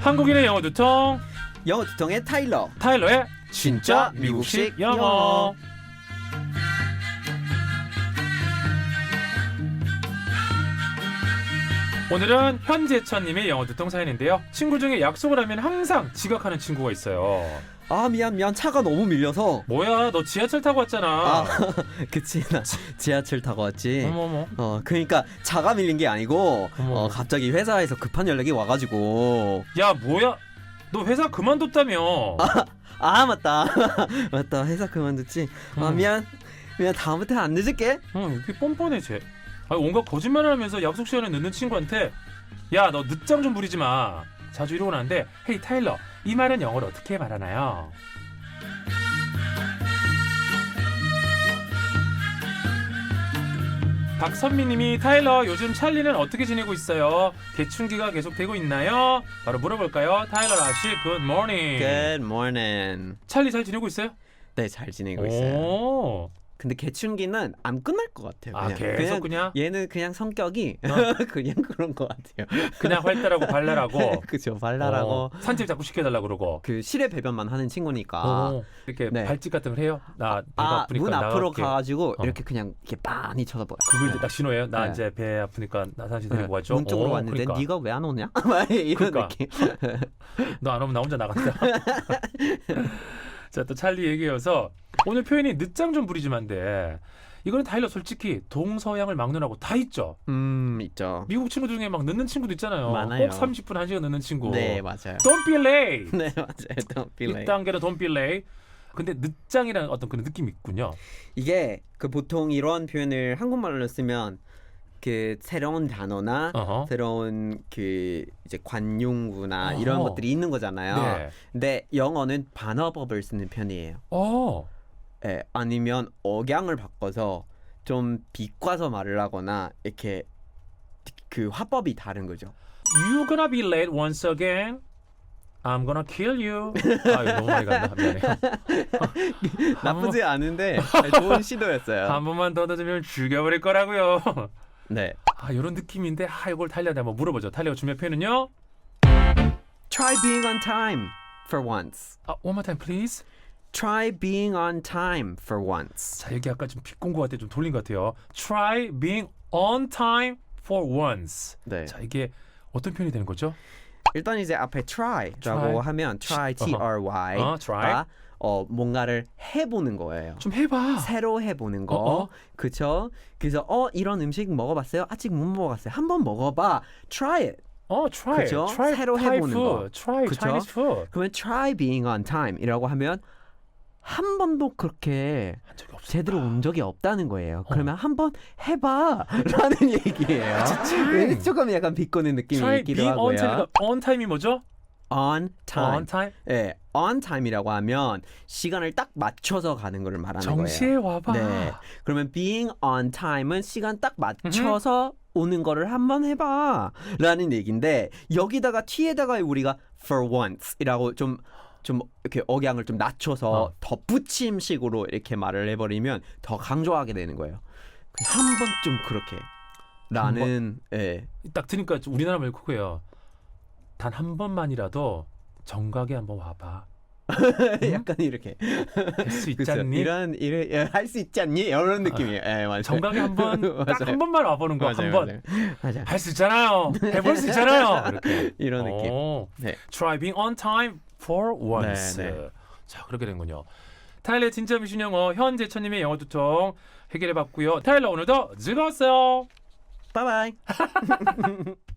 한국인의 영어 두통 영어 두통의 타일러. 타일러의 진짜 미국식 영어. 오늘은 현재천님의 영어 두통 사연인데요. 친구 중에 약속을 하면 항상 지각하는 친구가 있어요. 아 미안 미안 차가 너무 밀려서. 뭐야, 너 지하철 타고 왔잖아. 아 그치 나 지하철 타고 왔지. 어머머. 어 그러니까 차가 밀린 게 아니고 어머. 어 갑자기 회사에서 급한 연락이 와가지고 야, 뭐야? 너 회사 그만뒀다며? 아 맞다 맞다 회사 그만뒀지. 아 음. 미안 미안 다음부터 안 늦을게. 응, 이렇게 뻔뻔해 쟤. 아니, 온갖 거짓말을 하면서 약속 시간에 늦는 친구한테 야, 너 늦장 좀 부리지 마. 자주 이러고 나는데 헤이 타일러, 이 말은 영어로 어떻게 말하나요? 박선미님이 타일러 요즘 찰리는 어떻게 지내고 있어요? 개춘기가 계속되고 있나요? 바로 물어볼까요? 타일러 라시 굿 모닝. Good morning. 찰리 잘 지내고 있어요? 네 잘 지내고 있어요. 오. 근데 개춘기는 안 끝날 것 같아요. 아 계속 그냥 얘는 그냥 성격이 어. 그냥 그런 것 같아요. 그냥 활달하고 발랄하고 그죠 발랄하고 어, 산책 자꾸 시켜달라 그러고 그 실외 배변만 하는 친구니까 어, 이렇게 네. 발짓 같은 걸 해요. 나 배가 아 아프니까 문 앞으로 나갈게. 가가지고 어. 이렇게 그냥 이렇게 빤히 쳐다봐요. 그거 이제 딱 신호예요. 나 네. 이제 배 아프니까 나 산책 데리고 가죠. 문 쪽으로 어, 왔는데 그러니까. 네가 왜 안 오냐? 막 이런 그러니까. 느낌. 너 안 오면 나 혼자 나간다. 자 또 찰리 얘기여서 오늘 표현이 늦장 좀 부리지만데 이거는 타일러 솔직히 동서양을 막론하고 다 있죠. 음 있죠. 미국 친구 중에 막 늦는 친구도 있잖아요. 많아요. 꼭 30분 1시간 늦는 친구. 네 맞아요. Don't be late. 네 맞아요. Don't be late. 1단계로 don't be late. 근데 늦장이라는 어떤 그런 느낌이 있군요. 이게 그 보통 이런 표현을 한국말로 쓰면 그 새로운 단어나 어허. 새로운 그 이제 관용구나 어허. 이런 것들이 있는 거잖아요. 네. 근데 영어는 반어법을 쓰는 편이에요. 어. 예, 아니면 억양을 바꿔서 좀 비꼬아서 말을 하거나 이렇게 그 화법이 다른 거죠. You gonna be late once again. I'm gonna kill you. 아, 이거 너무 많이 간다. 미안해. 나쁘지 않은데 좋은 시도였어요. 한 번만 더 늦으면 죽여버릴 거라고요. 네. 아, 이런 느낌인데 아, 이걸 탈리한테 한번 물어보죠. 탈리가 준비한 표현은요? Try being on time for once. 아, one more time please. Try being on time for once. 자, 여기 아까 좀 빗공고 할때 좀 돌린 것 같아요. Try being on time for once. 네. 자, 이게 어떤 표현이 되는 거죠? 일단 이제 앞에 try라고 Try. 하면 try T R Y 어, try. 어 뭔가를 해보는 거예요. 좀 해봐. 새로 해보는 거, 어, 어. 그쵸? 그래서 어 이런 음식 먹어봤어요? 아직 못 먹어봤어요. 한번 먹어봐. Try it. 어, try. 그죠? try 새로 Thai 해보는 food. 거. try 그죠? Chinese food. 그러면 try being on time이라고 하면 한 번도 그렇게 한 적이 없어. 제대로 온 적이 없다는 거예요. 어. 그러면 한번 해봐라는 얘기예요. 왜 조금 약간 비꼬는 느낌이 try 있기도 being on 하고요. time. on time이 뭐죠? on time. on time. 예, on time이라고 하면 시간을 딱 맞춰서 가는 걸 말하는 정시에 거예요. 와봐. 네. 그러면 being on time은 시간 딱 맞춰서 오는 거를 한번 해봐라는 얘기인데 여기다가 t에다가 우리가 for once이라고 좀 좀 이렇게 억양을 좀 낮춰서 어. 덧붙임식으로 이렇게 말을 해버리면 더 강조하게 되는 거예요. 한 번쯤 그렇게 라는 예. 딱 들으니까 우리나라 말고 그거예요. 단 한 번만이라도 정각에 한번 와봐. 약간 이렇게 할 수 있지 그쵸? 않니? 이런 이런 할수 있지 않니? 이런 느낌이에요. 예, 맞아요. 정각에 한 번, 딱 맞아요. 한 번만 와보는 거, 한 번. 맞아요. 맞아요. 할수 있잖아요. 해볼 수 있잖아요. 이렇게. 이런 느낌. 오. 네. Try being on time for once. 네, 네. 자, 그렇게 되는군요. 타일러의 진짜 미신 영어, 현재천님의 영어 두통 해결해봤고요. 타일러 오늘도 즐거웠어요. 바이바이.